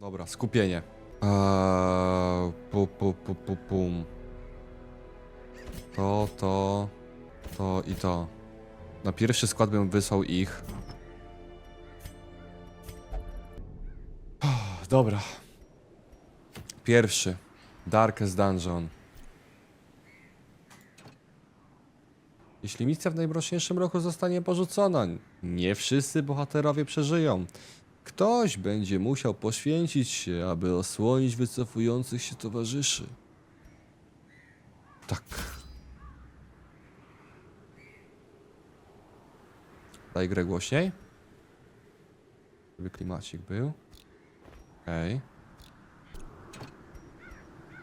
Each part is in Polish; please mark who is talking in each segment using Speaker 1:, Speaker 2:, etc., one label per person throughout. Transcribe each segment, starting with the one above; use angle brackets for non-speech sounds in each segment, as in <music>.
Speaker 1: Dobra, skupienie. Eee, pu, pu, pu, pu, pum. To, to, to i to. Na pierwszy skład bym wysłał ich. Dobra. Pierwszy. Darkest Dungeon. Jeśli misja w najmroczniejszym roku zostanie porzucona, nie wszyscy bohaterowie przeżyją. Ktoś będzie musiał poświęcić się, aby osłonić wycofujących się towarzyszy. Tak. Daj grę głośniej. Żeby klimacik był. Okej.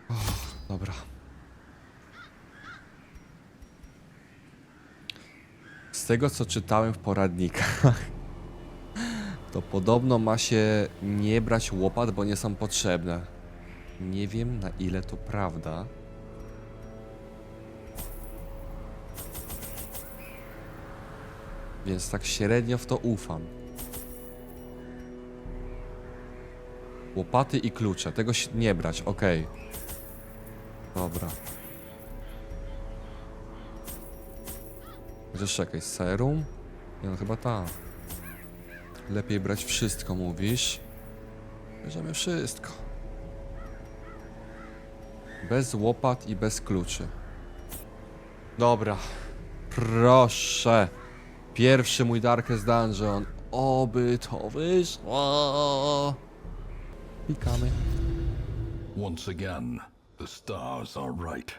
Speaker 1: Okay. Dobra. Z tego co czytałem w poradnikach, to podobno ma się nie brać łopat, bo nie są potrzebne. Nie wiem na ile to prawda. Więc tak średnio w to ufam. Łopaty i klucze. Tego się nie brać, okej. Dobra. Chociaż czekaj, serum? Nie no, chyba ta. Lepiej brać wszystko, mówisz? Bierzemy wszystko. Bez łopat i bez kluczy. Dobra. Proszę. Pierwszy mój Darkest Dungeon. Oby to wyszło. Pikamy.
Speaker 2: Once again, the stars are right.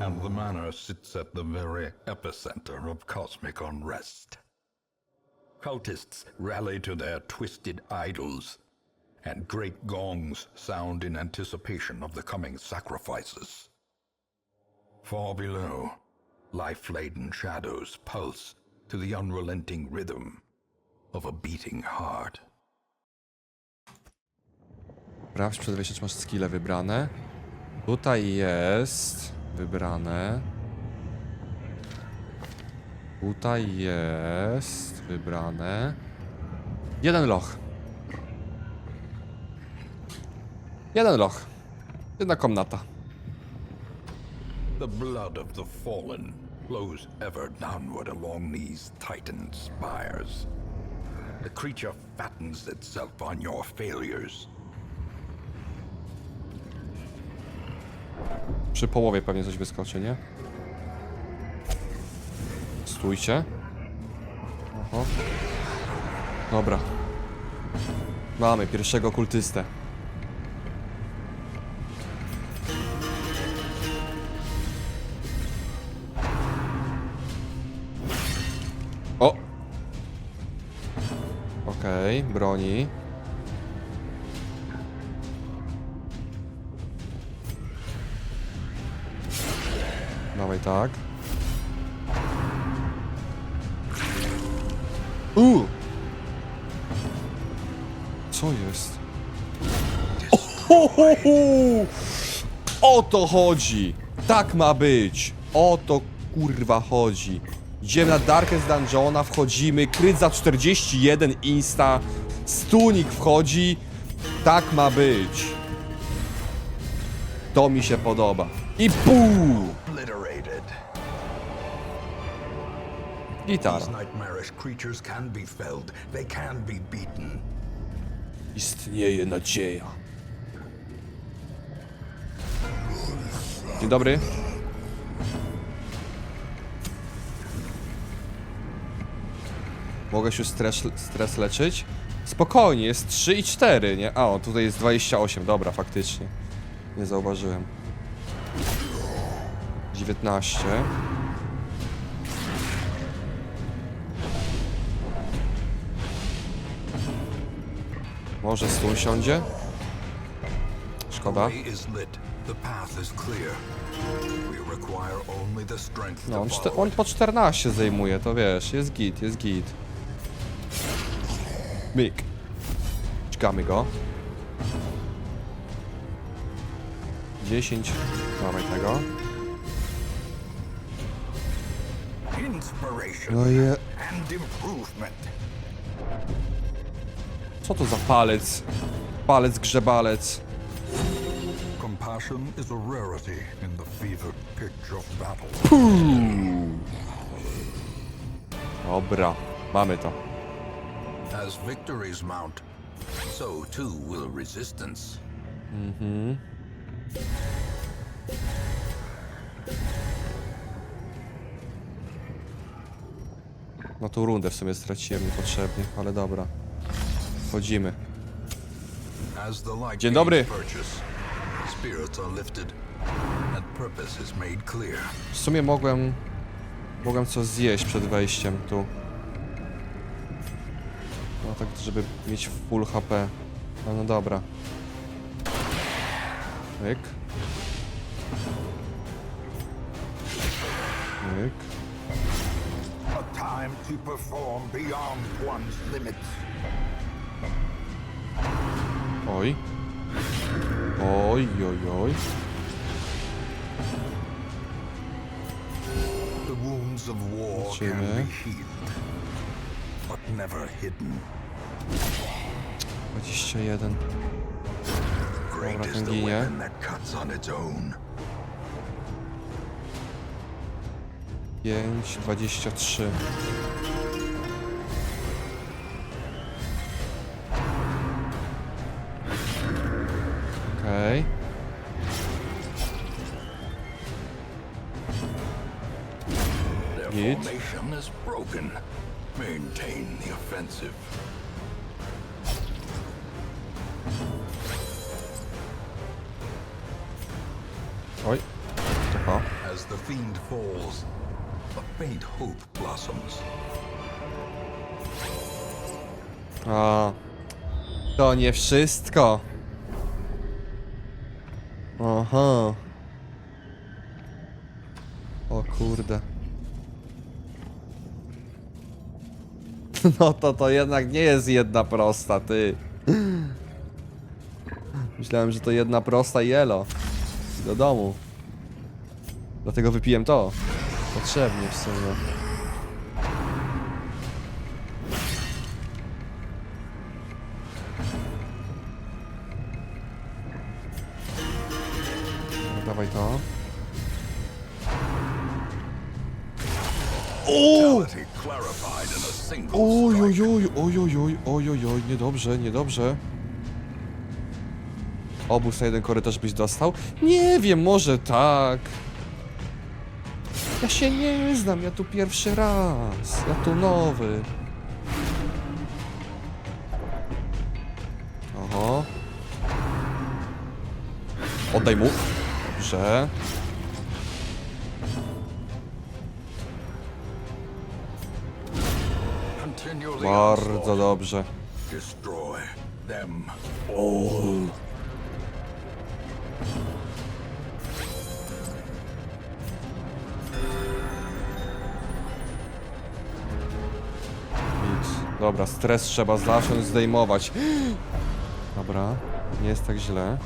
Speaker 2: And the manor sits at the very epicenter of cosmic unrest. Cultists rally to their twisted idols, and great gongs sound in anticipation of the coming sacrifices. Far below, life laden shadows pulse to the unrelenting rhythm of a beating heart.
Speaker 1: Sprawdź przed wejściem, masz skille wybrane. Tutaj jest wybrane. Tutaj jest wybrane. Jeden loch. Jeden loch. Jedna komnata.
Speaker 2: The blood of the fallen flows ever downward along these titan spires. The creature fattens itself on your failures.
Speaker 1: Przy połowie pewnie coś wyskoczy, nie? Stójcie. Oho. Dobra. Mamy pierwszego kultystę. O! Okej, broni. Dawaj tak. O to chodzi! Tak ma być! O to kurwa chodzi. Idziemy na Darkest Dungeona, wchodzimy, kryt za 41 insta, stunik wchodzi. Tak ma być. To mi się podoba. I pół! Gitara.
Speaker 2: These nightmarish
Speaker 1: Dzień dobry. Mogę się stres, stres leczyć? Spokojnie, jest 3 i 4, nie? A, o, tutaj jest 28, dobra, faktycznie. Nie zauważyłem. 19. Może stół siądzie? Szkoda.
Speaker 2: Way is lit. The path is clear. We require only the strength
Speaker 1: No, on, czte, on po 14 zajmuje, to wiesz, jest git, jest git. Myk. Czekamy go. 10. Dawaj tego.
Speaker 2: Inspiration
Speaker 1: No je...
Speaker 2: and improvement.
Speaker 1: Co to za palec? palec grzebalec.
Speaker 3: Compassion is a rarity in the fevered pitch of battle.
Speaker 1: Dobra, mamy to.
Speaker 2: As victories mount, so too will resistance. Mhm.
Speaker 1: No tą rundę w sumie straciłem niepotrzebnie, ale dobra. Wchodzimy.
Speaker 2: As the light
Speaker 1: Dzień dobry.
Speaker 2: Spirits are lifted, and purpose is made clear.
Speaker 1: W sumie mogłem... Mogłem coś zjeść przed wejściem tu. No tak, żeby mieć full HP. No, no dobra. Myk. Myk.
Speaker 4: A time to perform beyond one's limits.
Speaker 1: Oj. Oj, oj, oj.
Speaker 2: The wounds of war can be healed, but never hidden.
Speaker 1: 21.
Speaker 2: Great
Speaker 1: Dobra, ten ginie.
Speaker 2: weapon that cuts
Speaker 1: Okej.
Speaker 2: Their
Speaker 1: Git.
Speaker 2: formation is broken. Maintain the offensive.
Speaker 1: Oj. Aha.
Speaker 2: As the fiend falls, a faint hope blossoms.
Speaker 1: A. To nie wszystko. Aha. O kurde. <laughs> No to to jednak nie jest jedna prosta, ty. Myślałem, że to jedna prosta i do domu. Dlatego wypiłem to. Potrzebnie w sumie. Niedobrze, niedobrze. Obóz na jeden korytarz byś dostał? Nie wiem, może tak. Ja się nie znam, ja tu pierwszy raz. Ja tu nowy. Oho. Oddaj mu. Dobrze. Bardzo dobrze.
Speaker 2: Destroy them.
Speaker 1: Nic. Dobra, stres trzeba zacząć zdejmować. <gasps> Dobra, nie jest tak źle.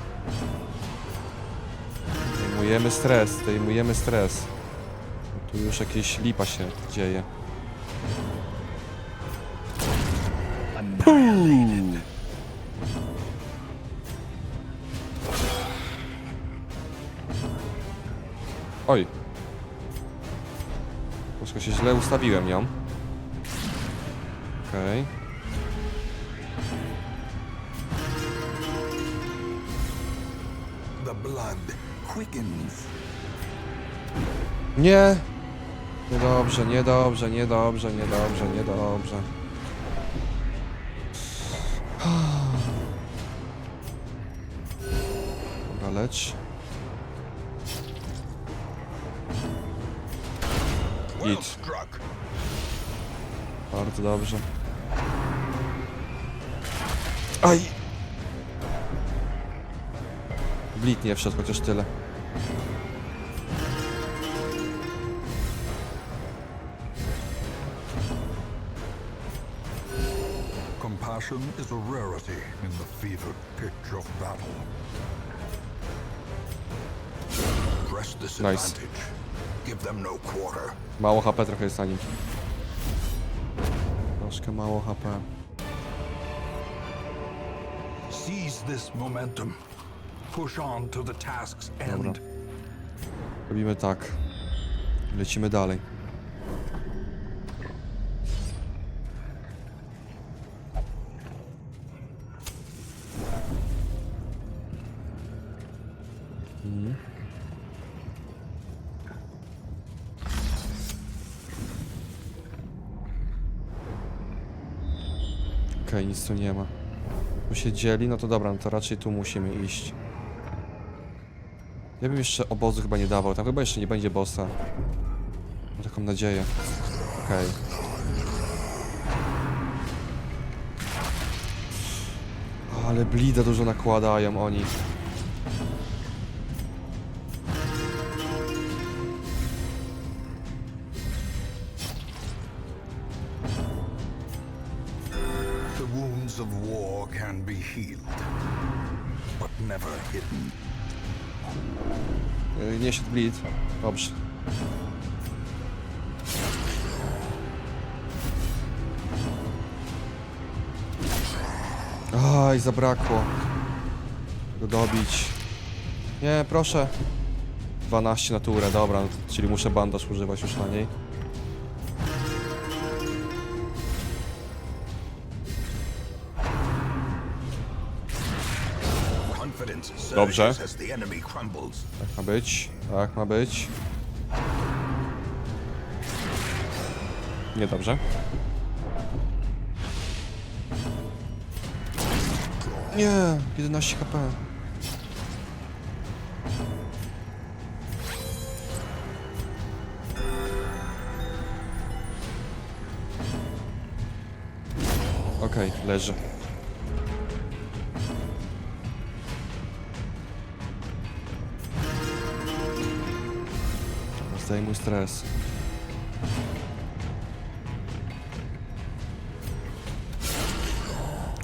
Speaker 1: Zdejmujemy stres, zdejmujemy stres. Tu już jakieś lipa się dzieje. Oj. Troszkę się źle ustawiłem ją. Okej.
Speaker 2: Quickens.
Speaker 1: Nie! Niedobrze, niedobrze, niedobrze, niedobrze, niedobrze.
Speaker 2: Well
Speaker 1: Git. Bardzo dobrze. Aj! Blit nie wszedł, chociaż tyle.
Speaker 3: Compassion is a rarity in the fevered pitch of battle.
Speaker 1: Nice.
Speaker 2: no.
Speaker 1: Mało HP trochę jest na nim. Troszkę mało HP.
Speaker 5: Seize this momentum. Push on to the task's end.
Speaker 1: Robimy tak. Lecimy dalej. Tu nie ma. Tu się dzieli, no to dobra, no to raczej tu musimy iść. Ja bym jeszcze obozu chyba nie dawał, tam chyba jeszcze nie będzie bossa. Mam taką nadzieję. Okej. Ale blida dużo nakładają oni. 50 blit. Dobrze. Aj, zabrakło. Go dobić. Nie, proszę. 12 naturę, dobra, no, czyli muszę bandaż używać już na niej. Dobrze. Tak ma być tak ma być. Niedobrze. Nie, 11 HP. Okej, leży. Zdejmuj stres.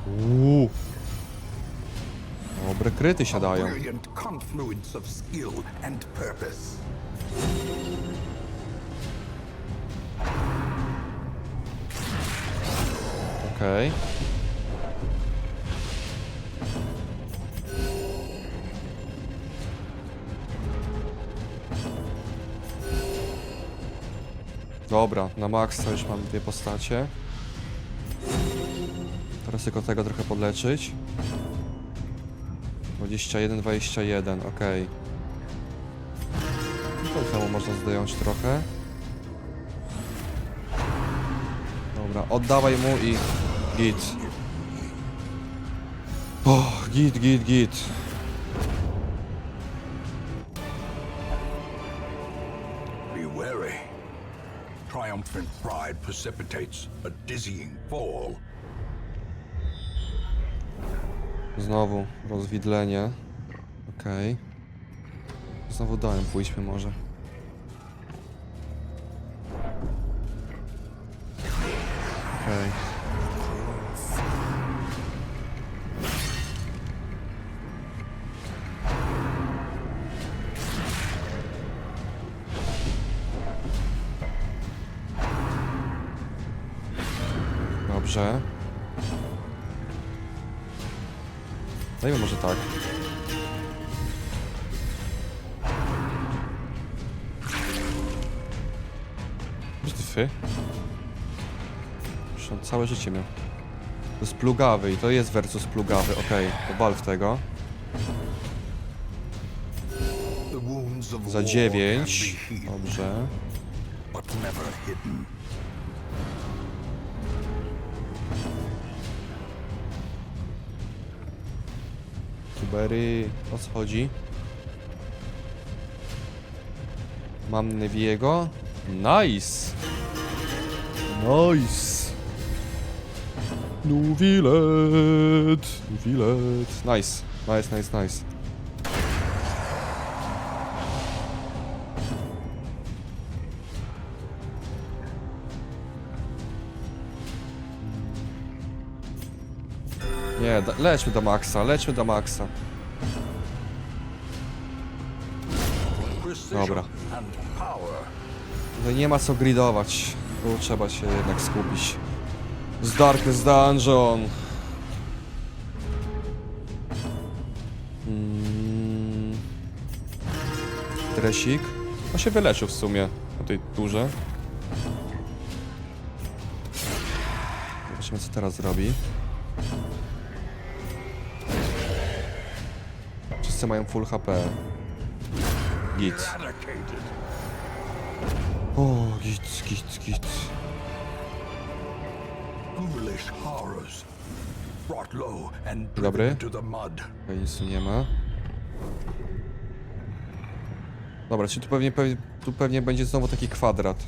Speaker 1: Uuu. Dobre kryty siadają.
Speaker 5: Brilliant confluence
Speaker 1: Dobra, na maksa już mam dwie postacie. Teraz tylko tego trochę podleczyć. 21, 21, okej. No To samo można zdjąć trochę. Dobra, oddawaj mu i git. O, git, git, git.
Speaker 5: Pride precipitates a dizzying fall.
Speaker 1: Znowu rozwidlenie. Okej. Znowu dałem, pójdźmy może. Okej. Dobrze. Dajmy może tak. Brzytwy. On całe życie miał. To jest plugawy i to jest versus plugawy. Okej, to bal w tego. Za
Speaker 5: war
Speaker 1: 9.
Speaker 5: can be healed,
Speaker 1: Dobrze. Tubery, o co chodzi? Mam Neviego. Nice! Nice! Nuwilet! Nuwilet! Nice, nice, nice, nice. Nie, lećmy do maksa, lećmy do maksa. Dobra. No nie ma co gridować. Tu trzeba się jednak skupić. Z Darkest Dungeon. Mm. Dresik. On się wyleczył w sumie na tej turze. Zobaczymy co teraz zrobi. Wszyscy mają full HP. Git. O, git, git, git. Dobry. Tutaj nic tu nie ma. Dobra, czyli tu pewnie, pewnie, tu pewnie będzie znowu taki kwadrat.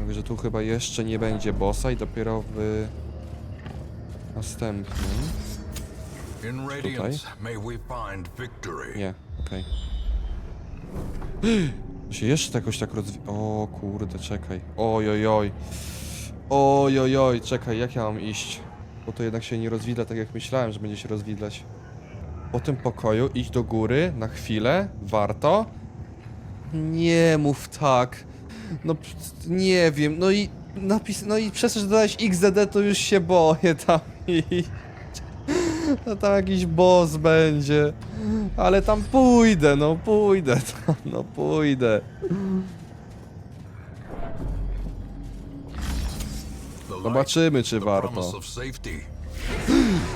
Speaker 1: Mówię, że tu chyba jeszcze nie będzie bossa i dopiero w następnym.
Speaker 6: Victory.
Speaker 1: Nie, okej. <gasps> To się jeszcze jakoś tak rozwi... O kurde, czekaj. Oj, oj, oj. Oj, oj, oj, czekaj, jak ja mam iść? Bo to jednak się nie rozwidla tak jak myślałem, że będzie się rozwidlać. Po tym pokoju iść do góry na chwilę, warto? Nie mów tak. No nie wiem, no i napis, no i że dodałeś XDD to już się boję tam. <laughs> No tam jakiś boss będzie. Ale tam pójdę, no pójdę <laughs> tam, no pójdę. Zobaczymy, czy warto.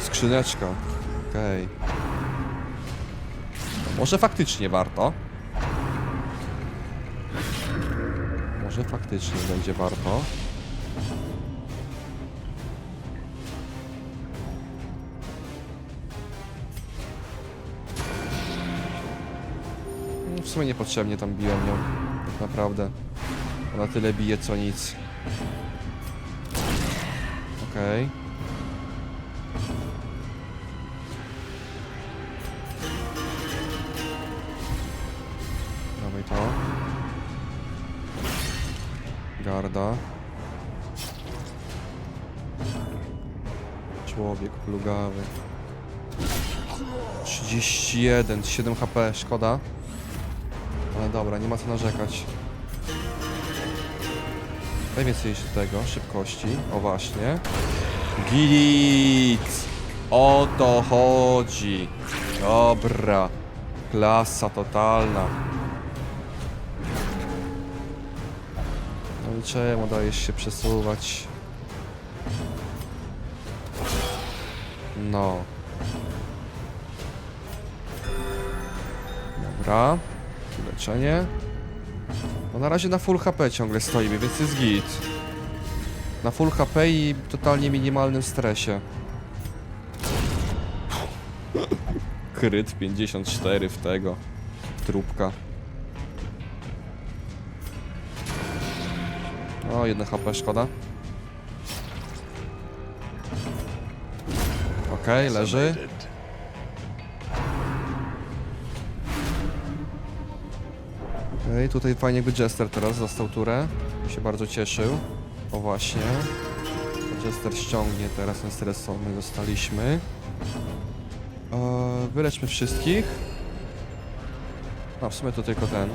Speaker 1: Skrzyneczka. Okej. Może faktycznie warto. Może faktycznie będzie warto. W sumie niepotrzebnie tam biłem ją. Tak naprawdę. Ona tyle bije co nic. Okej. Dawaj to. Garda. Człowiek plugawy. 31, 7 HP, szkoda. Dobra, nie ma co narzekać. Daj więcej jeszcze tego, szybkości. O właśnie. Git! O to chodzi. Dobra. Klasa totalna. No i czemu dajesz się przesuwać? No. Dobra. Leczenie. No na razie na full HP ciągle stoimy, więc jest git. Na full HP i totalnie minimalnym stresie. Kryt 54 w tego. Trupka. O, jedno HP, szkoda. Okej, leży. Okej, tutaj fajnie by Jester teraz dostał turę. Się bardzo cieszył. O właśnie. Jester ściągnie teraz ten stres, co my dostaliśmy. Eee, wyleczmy wszystkich. A w sumie to tylko ten.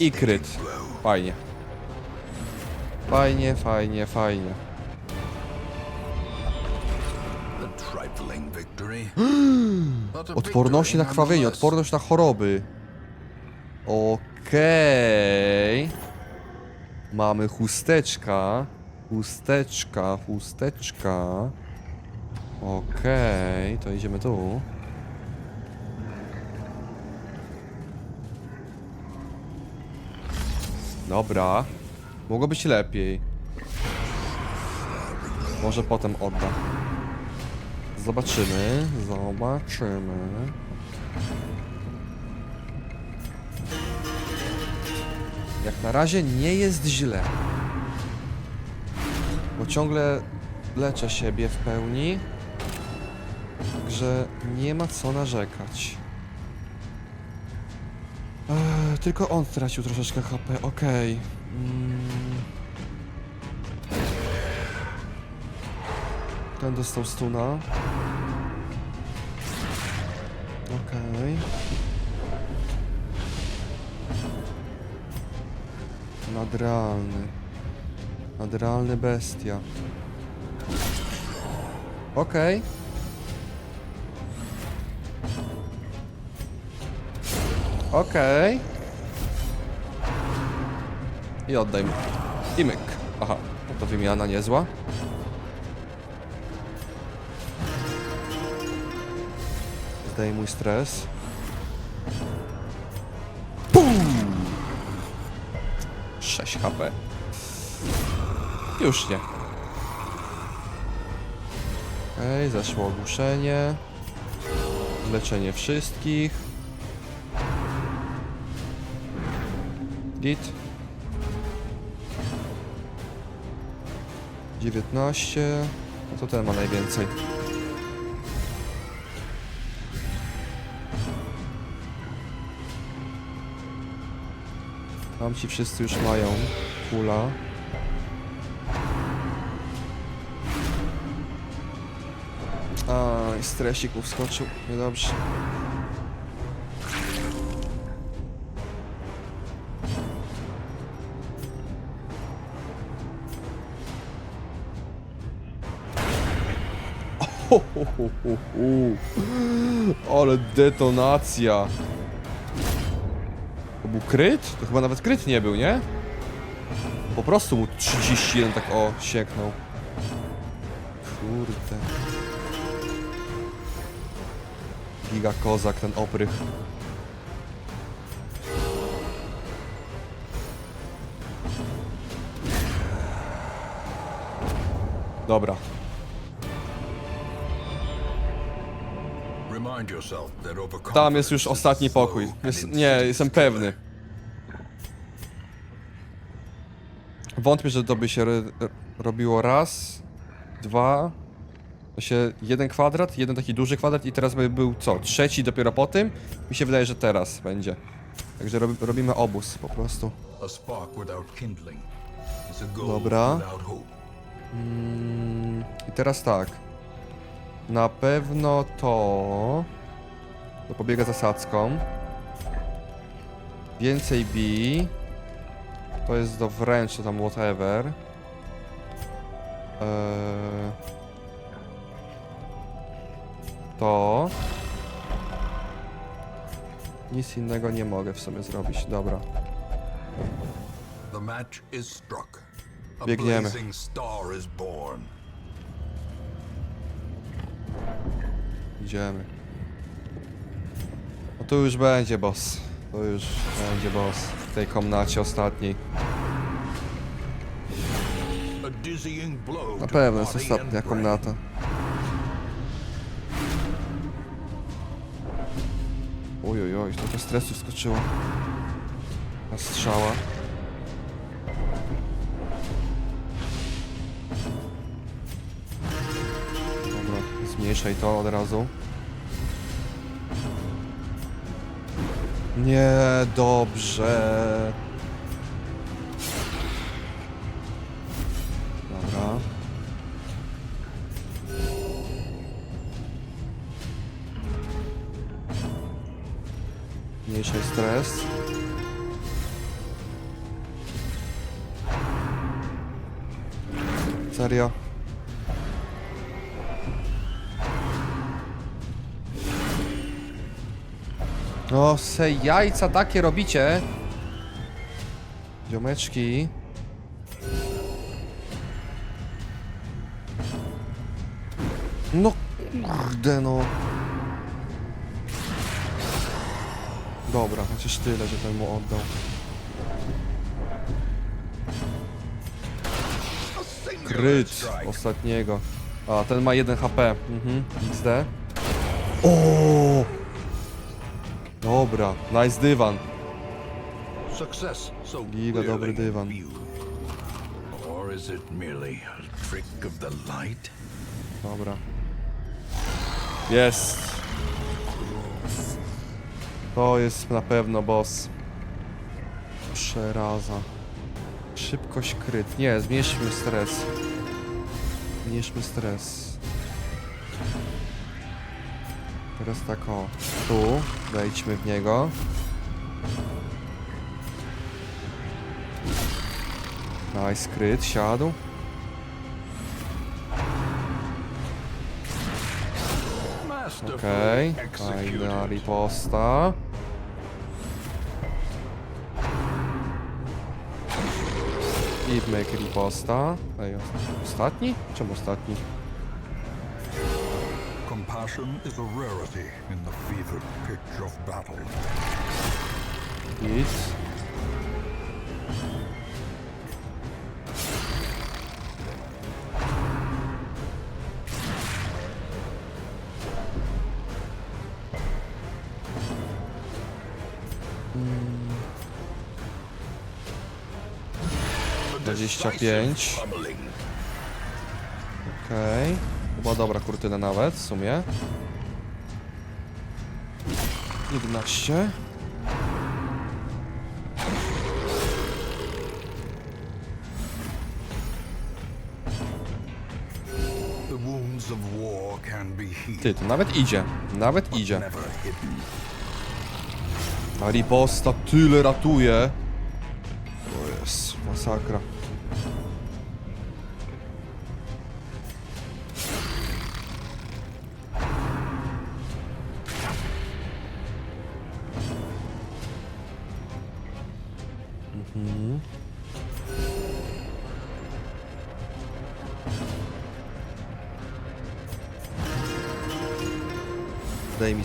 Speaker 1: I kryt. Fajnie. Fajnie, fajnie, fajnie. <gasps> Odporności na krwawienie, odporność na choroby. Okej. Mamy chusteczka. Chusteczka, chusteczka. Okej, to idziemy tu. Dobra. Mogło być lepiej. Może potem odda. Zobaczymy, zobaczymy. Jak na razie nie jest źle. Bo ciągle leczę siebie w pełni. Także nie ma co narzekać. Ech, tylko on stracił troszeczkę HP, okej. Mm. Ten dostał stuna. Okej. Okay. Nadrealny. Nadrealny bestia. Okej. Okay. Okej. Okay. I oddaj mu. I myk. Aha, to wymiana niezła. Zdejmuj stres. Pum! 6 HP. Już nie. Okej, zeszło ogłuszenie. Leczenie wszystkich. Git. 19. No to ten ma najwięcej. Tam ci wszyscy już mają kula. A, i stresik mu wskoczył. Niedobrze. Ho. Ale detonacja. Kryt? To chyba nawet kryt nie był, nie? Po prostu mu 31 tak o sieknął. Kurde. Giga kozak ten oprych. Dobra. Tam jest już ostatni pokój. Jest, nie, jestem pewny. Wątpię, że to by się ro robiło raz, dwa, to się jeden kwadrat, jeden taki duży kwadrat i teraz by był co? Trzeci dopiero po tym? Mi się wydaje, że teraz będzie. Także robi, robimy obóz po prostu. Dobra. Mm, I teraz tak. Na pewno to... To pobiega zasadzką. Więcej B. To jest do wręcz, to tam whatever. Eee... To... Nic innego nie mogę w sumie zrobić, dobra. Biegniemy. Idziemy. No tu już będzie boss. To już będzie boss w tej komnacie ostatniej. Na pewno jest ostatnia komnata. Oj, oj, trochę stresu skoczyło. Na strzała. Dobra, zmniejszaj to od razu. Nie, dobrze. Dobra. Mniejszej stres. Serio? O, se jajca takie robicie. Ziomeczki. No kurde no. Dobra, chociaż tyle, że ten mu oddał. Kryt ostatniego. A, ten ma 1 HP. Mhm, XD. O! Dobra, nice dywan.
Speaker 6: Success so
Speaker 1: Giga dobry dywan.
Speaker 6: Or is it merely a trick of the light?
Speaker 1: Dobra. Jest. To jest na pewno boss. Przeraza. Szybkość kryt. Nie, zmniejszmy stres. Zmniejszmy stres. Teraz tak o, tu, wejdźmy w niego. Daj skryt, siadł. Okej,
Speaker 6: okay.
Speaker 1: fajna riposta. I make riposta. Ej, ostatni? Czemu ostatni?
Speaker 5: Compassion is a rarity in the fevered pitch of battle.
Speaker 1: Nic. Dwadzieścia pięć. Okej. Chyba dobra kurtyna nawet w sumie. 11.
Speaker 5: The wounds of war can be healed,
Speaker 1: Ty, to nawet idzie. Nawet idzie. Ta riposta tyle ratuje. To jest masakra.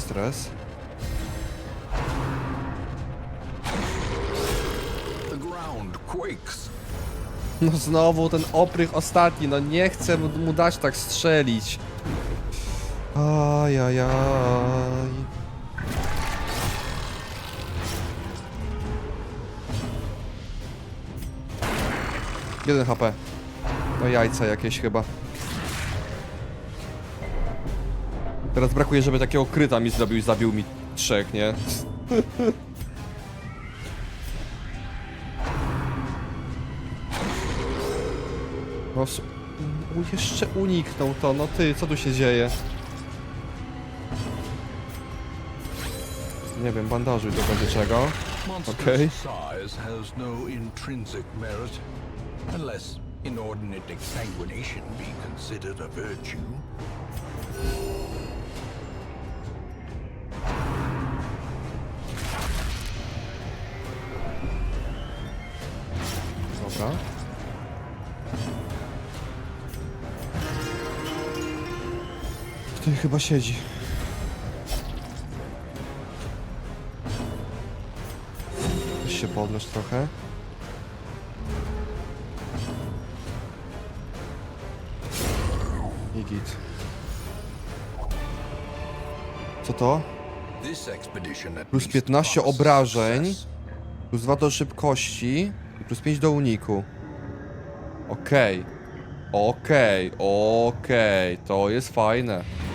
Speaker 1: Stres. No znowu ten oprych ostatni, no nie chcę mu mu dać tak strzelić. Ajajaj. Jeden HP. No jajca jakieś chyba. Teraz brakuje, żeby takiego kryta mi zrobił i zabił mi trzech, nie? No, jeszcze uniknął to, no ty, co tu się dzieje? Nie wiem, bandażuj do będzie czego.
Speaker 6: Monstrous
Speaker 1: Okay. Chyba siedzi. Weź się trochę. I git. Co to? Plus
Speaker 6: least
Speaker 1: 15
Speaker 6: promises
Speaker 1: obrażeń. Plus 2 do szybkości i plus 5 do uniku. Okej. Okej, okej. To jest fajne.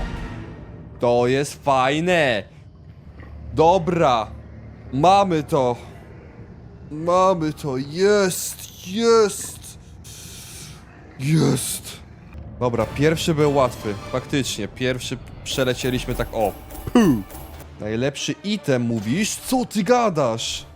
Speaker 1: To jest fajne. Dobra. Mamy to. Mamy to. Jest. Jest. Jest. Dobra, pierwszy był łatwy. Faktycznie, pierwszy przelecieliśmy tak o. Puh. Najlepszy item mówisz? Co ty gadasz?